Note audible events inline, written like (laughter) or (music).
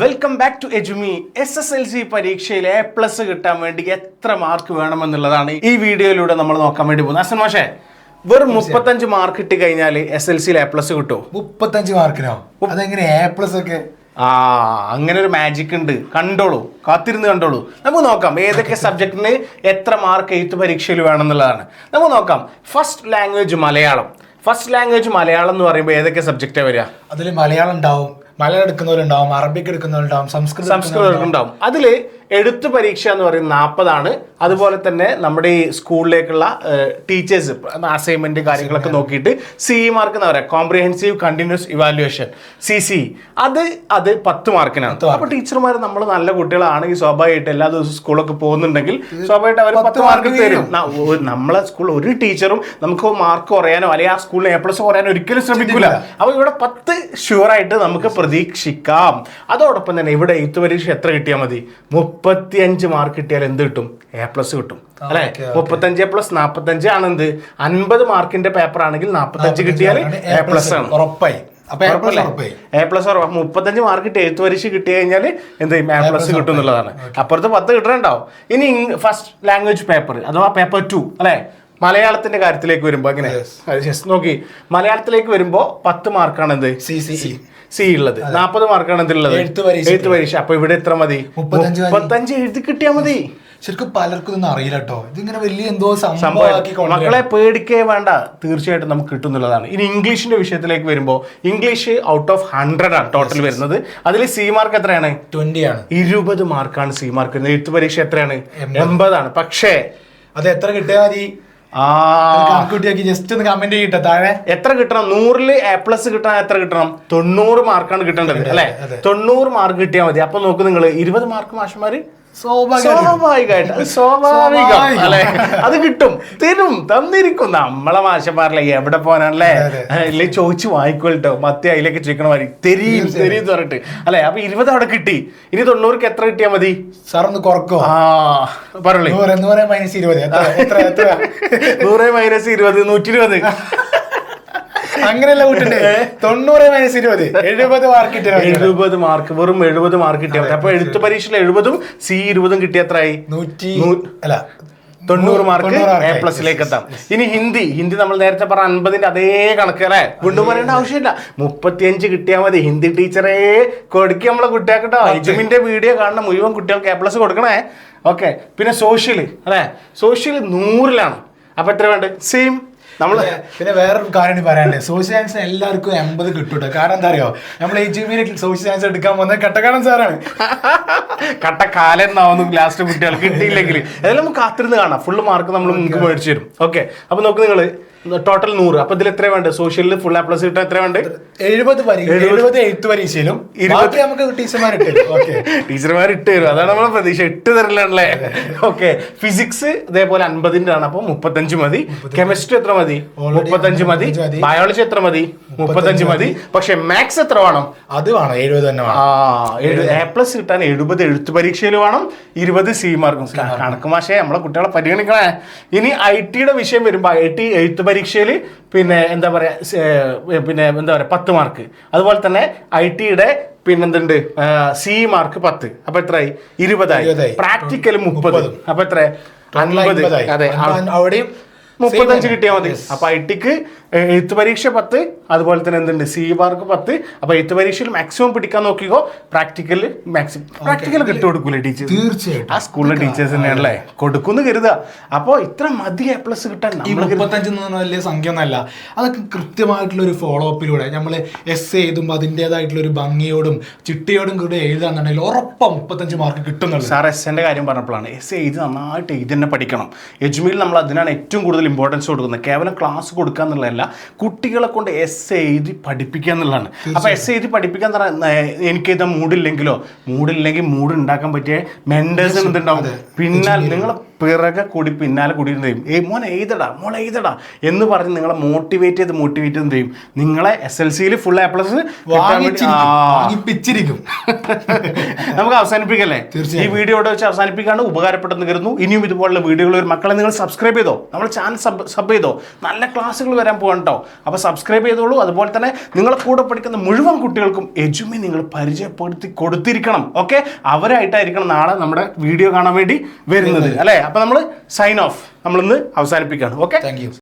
Welcome back to Edumi S S L C പരീക്ഷയിൽ A plus കിട്ടാൻ വേണ്ടി എത്ര മാർക്ക് വേണമെന്നുള്ളതാണ് ഈ വീഡിയോയിലൂടെ നമ്മൾ നോക്കാൻ വേണ്ടി പോകുന്നത്. അസൻ മാഷേ വെറും മുപ്പത്തഞ്ച് മാർക്ക് കിട്ടി കഴിഞ്ഞാൽ എസ് എൽ സിയിൽ എ പ്ലസ് കിട്ടുമോ? മുപ്പത്തഞ്ച് മാർക്കിനോ അതെങ്ങനെ എ പ്ലസ് ഒക്കെ? ആ അങ്ങനെ ഒരു മാജിക് ഉണ്ട്. കണ്ടോളൂ കാത്തിരുന്ന് കണ്ടോളൂ. നമുക്ക് നോക്കാം ഏതൊക്കെ സബ്ജക്റ്റിന് എത്ര മാർക്ക് എഴുത്ത് പരീക്ഷയിൽ വേണമെന്നുള്ളതാണ്. നമുക്ക് നോക്കാം. First language Malayalam. First language Malayalam എന്ന് പറയുമ്പോൾ ഏതൊക്കെ സബ്ജക്റ്റാണ് വരിക? അതിൽ മലയാളം ഉണ്ടാവും മലയാളം എടുക്കുന്നവരുണ്ടാവും അറബിക്ക് എടുക്കുന്നവരുണ്ടാവും സംസ്കൃതം സംസ്കൃതം ഉണ്ടാവും അതിൽ എഴുത്ത് പരീക്ഷ എന്ന് പറയുന്നത് നാൽപ്പതാണ് അതുപോലെ തന്നെ നമ്മുടെ ഈ സ്കൂളിലേക്കുള്ള ടീച്ചേഴ്സ് അസൈൻമെന്റ് കാര്യങ്ങളൊക്കെ നോക്കിയിട്ട് സി മാർക്ക് എന്ന് പറയാം. Comprehensive continuous evaluation C C അത് അത് പത്ത് മാർക്കിനാണ് അപ്പൊ ടീച്ചർമാർ നമ്മൾ നല്ല കുട്ടികളാണെങ്കിൽ സ്വാഭാവികമായിട്ട് എല്ലാ ദിവസവും സ്കൂളൊക്കെ പോകുന്നുണ്ടെങ്കിൽ സ്വാഭാവികമായിട്ട് അവർ പത്ത് മാർക്ക് തരും. നമ്മളെ സ്കൂൾ ഒരു ടീച്ചറും നമുക്ക് മാർക്ക് കുറയാനോ അല്ലെങ്കിൽ ആ സ്കൂളിൽ എ പ്ലസ് കുറയാനോ ഒരിക്കലും ശ്രമിക്കില്ല. അപ്പൊ ഇവിടെ പത്ത് ഷുവറായിട്ട് നമുക്ക് പ്രതീക്ഷിക്കാം. അതോടൊപ്പം തന്നെ ഇവിടെ എഴുത്ത് പരീക്ഷ എത്ര കിട്ടിയാൽ മതി? മുപ്പത്തിയഞ്ച് മാർക്ക് കിട്ടിയാൽ എന്ത് കിട്ടും? എ പ്ലസ് കിട്ടും. അല്ലെ? മുപ്പത്തഞ്ച് പ്ലസ് നാപ്പത്തഞ്ച് ആണ് എന്ത് അൻപത് മാർക്കിന്റെ പേപ്പർ ആണെങ്കിൽ നാപ്പത്തഞ്ച് കിട്ടിയാൽ എ പ്ലസ് ആണ്. ഉറപ്പായി. എ പ്ലസ് പ്ലസ് മുപ്പത്തഞ്ച് മാർക്ക് എഴുത്ത് പരീക്ഷ കിട്ടി കഴിഞ്ഞാൽ എന്ത് ചെയ്യും? എ പ്ലസ് കിട്ടും എന്നുള്ളതാണ്. അപ്പുറത്ത് പത്ത് കിട്ടണുണ്ടാവും. ഇനി ഫസ്റ്റ് ലാംഗ്വേജ് പേപ്പർ അഥവാ പേപ്പർ ടു അല്ലെ? മലയാളത്തിന്റെ കാര്യത്തിലേക്ക് വരുമ്പോ അങ്ങനെ നോക്കി. മലയാളത്തിലേക്ക് വരുമ്പോ പത്ത് മാർക്കാണ് എന്ത്? സി സി സി സി ഉള്ളത് നാൽപ്പത് മാർക്കാണ് എന്തുള്ളത് എഴുത്ത് പരീക്ഷ. അപ്പൊ ഇവിടെ എത്ര മതി? മുപ്പത്തഞ്ച് എഴുതി കിട്ടിയാൽ മതി. ശരിക്കും പലർക്കും ഇതൊന്നും അറിയില്ല കേട്ടോ ഇതിങ്ങനെ വലിയ എന്തോ സംഭവം മക്കളെ പേടിക്കേ വേണ്ട. തീർച്ചയായിട്ടും നമുക്ക് കിട്ടുന്നുള്ളതാണ്. ഇനി ഇംഗ്ലീഷിന്റെ വിഷയത്തിലേക്ക് വരുമ്പോൾ ഇംഗ്ലീഷ് ഔട്ട് ഓഫ് ഹൺഡ്രഡ് ആണ് ടോട്ടൽ വരുന്നത്. അതിൽ സി മാർക്ക് എത്രയാണ്? ട്വന്റി ആണ്. ഇരുപത് മാർക്കാണ് സി മാർക്ക് എഴുത്ത് പരീക്ഷ എത്രയാണ്? എൺപതാണ്. പക്ഷേ അത് എത്ര കിട്ടിയാൽ മതി? കണക്കൂട്ടിയാക്കി ജസ്റ്റ് ഒന്ന് കമന്റ് ചെയ്യട്ടെ താഴെ. എത്ര കിട്ടണം? നൂറിൽ എ പ്ലസ് കിട്ടാൻ എത്ര കിട്ടണം? തൊണ്ണൂറ് മാർക്കാണ് കിട്ടേണ്ടത് അല്ലെ? തൊണ്ണൂറ് മാർക്ക് കിട്ടിയാൽ മതി. അപ്പൊ നോക്ക് നിങ്ങൾ ഇരുപത് മാർക്ക് മാഷന്മാര് സ്വാഭാവികമായിട്ട്. സ്വാഭാവികം. അല്ലെ? അത് കിട്ടും. തരും. തന്നിരിക്കും. നമ്മളെ മാഷന്മാരല്ലേ എവിടെ പോകാനല്ലേ ഇല്ലേ ചോദിച്ചു വാങ്ങിക്കോട്ടോ മത്തി അതിലേക്ക് ചോദിക്കണ മാതിരി. തെരിയും തെരിയും പറഞ്ഞിട്ട്. അല്ലെ? അപ്പൊ ഇരുപത് അവിടെ കിട്ടി. ഇനി തൊണ്ണൂറ് എത്ര കിട്ടിയാ മതി? സാർ ഒന്ന് കുറക്കോ? ആ പറഞ്ഞു നൂറ് മൈനസ് ഇരുപത്. എത്ര എത്ര എത്ര? നൂറ് മൈനസ് ഇരുപത് നൂറ്റി ഇരുപത് അങ്ങനെയല്ല കൂട്ടണ്ടേ? തൊണ്ണൂറ് മൈനസ് ഇരുപത്. എഴുപത് മാർക്ക് എഴുപത് മാർക്ക് വെറും എഴുപത് മാർക്ക് കിട്ടിയാൽ മതി. അപ്പൊ എഴുത്ത് പരീക്ഷയിൽ എഴുപതും സി ഇരുപതും കിട്ടിയ എത്രയായി നൂറ്റി അല്ല തൊണ്ണൂറ് മാർക്ക് എ. പ്ലസിലേക്ക് എത്താം. ഇനി ഹിന്ദി. ഹിന്ദി നമ്മൾ നേരത്തെ പറഞ്ഞ അൻപതിന്റെ അതേ കണക്ക് അല്ലേ? വീണ്ടും പറയേണ്ട ആവശ്യമില്ല. മുപ്പത്തിയഞ്ച് കിട്ടിയാൽ മതി. ഹിന്ദി ടീച്ചറെ കൊടുക്കുക നമ്മളെ കുട്ടിയാക്കട്ടോ എജുമിന്റെ വീഡിയോ കാണുന്ന മുഴുവൻ കുട്ടികൾക്ക് എ പ്ലസ് കൊടുക്കണേ. ഓക്കെ. പിന്നെ സോഷ്യൽ അല്ലേ? സോഷ്യൽ നൂറിലാണ്. അപ്പൊ എത്ര വേണ്ട? സെയിം നമ്മൾ പിന്നെ- വേറൊരു കാര്യം പറയാനുണ്ട്. സോഷ്യൽ സയൻസ് എല്ലാവർക്കും എൺപത് കിട്ടൂട്ടോ. കാരണം എന്താ അറിയോ? നമ്മൾ ഈ ജി സോഷ്യൽ സയൻസ് എടുക്കാൻ പോകുന്നത് കട്ടക്കാലം സാറാണ് കട്ട എന്നാവുന്നു ലാസ്റ്റ് കുട്ടികൾക്ക്. കിട്ടിയില്ലെങ്കിൽ അതെല്ലാം നമുക്ക് കാത്തിരുന്ന് കാണാം. ഫുള്ള് മാർക്ക് നമ്മൾ നിങ്ങൾക്ക് മേടിച്ചു തരും. ഓക്കെ അപ്പൊ നോക്ക് നിങ്ങൾ ടോട്ടൽ നൂറ്. അപ്പൊ ഇതിൽ എത്ര വേണ്ട സോഷ്യലിൽ ഫുൾ എ പ്ലസ് കിട്ടാൻ എത്ര വേണ്ട എഴുപത് എഴുപത് എയ്ത്ത് പരീക്ഷയിലും ഇരുപത്തി നമുക്ക് ടീച്ചർമാരിട്ട് ഓക്കെ ടീച്ചർമാർ ഇട്ട് തരും. അതാണ് നമ്മളെ പ്രതീക്ഷ. ഇട്ട് തരലാണല്ലേ? ഓക്കെ ഫിസിക്സ് ഇതേപോലെ അൻപതിന്റെ ആണ്. അപ്പൊ മുപ്പത്തഞ്ച് മതി. കെമിസ്ട്രി എത്ര മതി? മുപ്പത്തഞ്ച് മതി. ബയോളജി എത്ര മതി? മുപ്പത്തഞ്ച് മതി. പക്ഷെ മാത്സ് എത്ര വേണം? അത് വേണം. എഴുപത് തന്നെ ആ വേണം എ പ്ലസ് കിട്ടാൻ എഴുപത് എഴുത്ത് പരീക്ഷയിൽ വേണം. ഇരുപത് സി മാർക്കും കണക്ക്. മാഷേ നമ്മളെ കുട്ടികളെ പരിഗണിക്കണേ. ഇനി ഐ ടിയുടെ വിഷയം വരുമ്പോൾ ഐ ടി എഴുത്ത് പരീക്ഷയിൽ പിന്നെ എന്താ പറയുക പിന്നെ എന്താ പറയുക പത്ത് മാർക്ക്. അതുപോലെ തന്നെ ഐ ടിയുടെ പിന്നെന്തുണ്ട് സി മാർക്ക് പത്ത്. അപ്പൊ എത്രയായി? ഇരുപതായി. പ്രാക്ടിക്കൽ മുപ്പത്. അപ്പൊ എത്ര അൻപത്. അതെ അവിടെയും മുപ്പത്തഞ്ച് കിട്ടിയാൽ മതി. അപ്പൊ ഐ ടിക്ക് എഴുത്ത് പരീക്ഷ പത്ത് അതുപോലെ തന്നെ എന്തുണ്ട്? സി മാർക്ക് പത്ത്. അപ്പൊ എഴുത്ത് പരീക്ഷയിൽ മാക്സിമം പിടിക്കാൻ നോക്കിക്കോ. പ്രാക്ടിക്കൽ മാക്സിമം പ്രാക്ടിക്കൽ കിട്ടു കൊടുക്കൂലേ ടീച്ചർ തീർച്ചയായിട്ടും. ആ സ്കൂളിലെ ടീച്ചേഴ്സ് തന്നെയാണല്ലേ? കൊടുക്കുന്നു കരുതുക. അപ്പൊ ഇത്ര മതി എ പ്ലസ് കിട്ടാൻ. മുപ്പത്തഞ്ച് എന്ന് പറഞ്ഞാൽ വലിയ സംഖ്യ ഒന്നല്ല അതൊക്കെ കൃത്യമായിട്ടുള്ള ഒരു ഫോളോ അപ്പിലൂടെ നമ്മൾ എസ് എഴുതുമ്പോൾ അതിന്റെതായിട്ടുള്ള ഒരു ഭംഗിയോടും ചിട്ടയോടും കൂടെ എഴുതാന്നുണ്ടെങ്കിൽ ഉറപ്പം മുപ്പത്തഞ്ച് മാർക്ക് കിട്ടുന്നുള്ളൂ. സാർ എസ് എന്റെ കാര്യം പറഞ്ഞപ്പോഴാണ് എസ് എഴുതി നന്നായിട്ട് എഴുതി തന്നെ പഠിക്കണം. എജ്മിയിൽ നമ്മൾ അതിനാണ് ഏറ്റവും കൂടുതൽ ഇമ്പോർട്ടൻസ് കൊടുക്കുന്നത്. കേവലം ക്ലാസ് കൊടുക്കുക എന്നുള്ളതല്ല കുട്ടികളെ കൊണ്ട് എസ് എഴുതി പഠിപ്പിക്കുക എന്നുള്ളതാണ്. അപ്പോൾ എസ് എഴുതി പഠിപ്പിക്കാൻ എനിക്ക് ഇത് മൂടില്ലെങ്കിലോ മൂടില്ലെങ്കിൽ മൂഡ് ഉണ്ടാക്കാൻ പറ്റിയ മെന്റേഴ്സ് എന്തുണ്ടാവും? പിന്നാൽ നിങ്ങൾ പിറകെ കൂടി പിന്നാലെ കൂടി ചെയ്യും. ഏയ് മോനെ എഴുതടാ മോളെ എഴുതടാ എന്ന് പറഞ്ഞ് നിങ്ങളെ മോട്ടിവേറ്റ് ചെയ്ത് മോട്ടിവേറ്റ് ചെയ്ത് ചെയ്യും? നിങ്ങളെ എസ് എൽ സിയിൽ ഫുൾ എ പ്ലസ് വാങ്ങിപ്പിച്ചിരിക്കും. (laughs) നമുക്ക് അവസാനിപ്പിക്കല്ലേ? ഈ തീർച്ചയായും. വീഡിയോ ഇവിടെ വെച്ച് അവസാനിപ്പിക്കാണ് ഉപകാരപ്പെട്ടെന്ന് കരുതുന്നു. ഇനിയും ഇതുപോലുള്ള വീഡിയോകൾ ഒരു മക്കളെ നിങ്ങൾ സബ്സ്ക്രൈബ് ചെയ്തോ? നമ്മൾ ചാനൽ സബ് സബ് ചെയ്തോ? നല്ല ക്ലാസ്സുകൾ വരാൻ പോകണം കേട്ടോ അപ്പോൾ സബ്സ്ക്രൈബ് ചെയ്തോളൂ. അതുപോലെ തന്നെ നിങ്ങളെ കൂടെ പഠിക്കുന്ന മുഴുവൻ കുട്ടികൾക്കും എജുമി നിങ്ങൾ പരിചയപ്പെടുത്തി കൊടുത്തിരിക്കണം. ഓക്കെ അവരായിട്ടായിരിക്കണം നാളെ നമ്മുടെ വീഡിയോ കാണാൻ വേണ്ടി വരുന്നത്. അല്ലേ? അപ്പോൾ നമ്മൾ സൈൻ ഓഫ് നമ്മളിന്ന് അവസാനിപ്പിക്കുകയാണ്. Okay thank